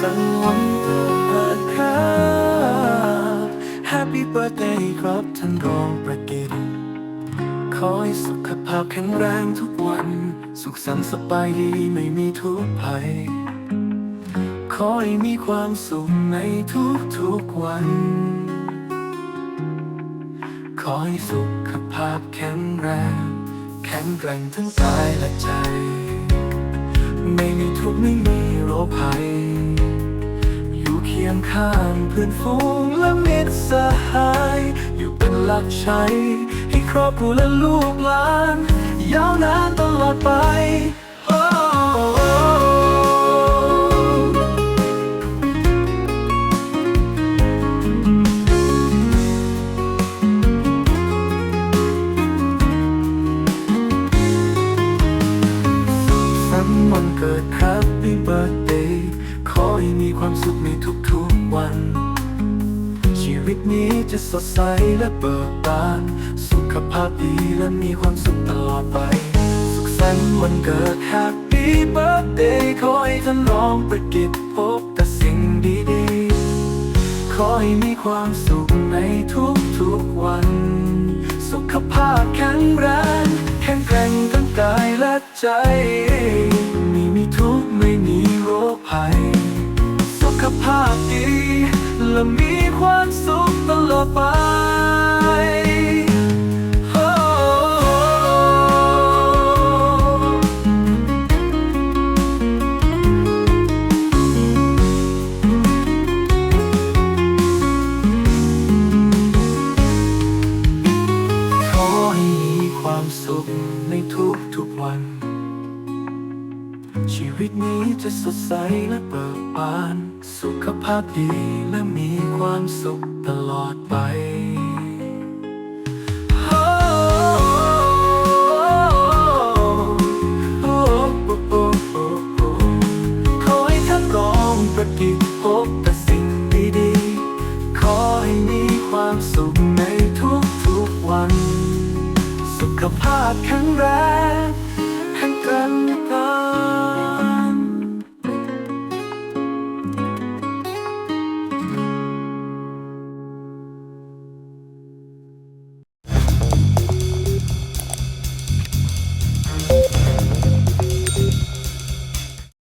สันต์วันเกิดครับ Happy birthday ครับท่านรองประกิตขอให้สุขภาพแข็งแรงทุกวัน สุขสันต์สบายดีไม่มีทุกข์ภัย ขอให้มีความสุขในทุกๆวัน ขอให้สุขภาพแข็งแรง แข็งแกร่งทั้งกายและใจ ไม่มีทุกข์ไม่มีโรคภัย ข้างเพื่อนฝูงและมิตรสหาย อยู่เป็นหลักชัยให้ครอบครัวและลูกหลาน ยาวนานตลอดไปฉันต์วันเกิดครับ Happy Birthday ขอให้มีความสุขในทุกๆ วัน ชีวิตนี้จะสดใสและเบิกบาน สุขภาพดีและมีความสุขตลอดไป สุขสันต์วันเกิด Happy Birthday ขอให้ท่านรองประกิตพบแต่สิ่งดีๆ ขอให้มีความสุขในทุกๆวัน สุขภาพแข็งแรงแข็งแกร่งทั้งกายและใจ ไม่มีทุกข์ไม่มีโรคภัย ดี และมีความสุขตลอดไป ชีวิตนี้จะสดใสและเบิกบาน สุขภาพดีและมีความสุขตลอดไปขอให้ท่านรองประกิตพบแต่สิ่งดีๆ ขอให้มีความสุขในทุกๆวัน สุขภาพแข็งแรงแข็งแกร่ง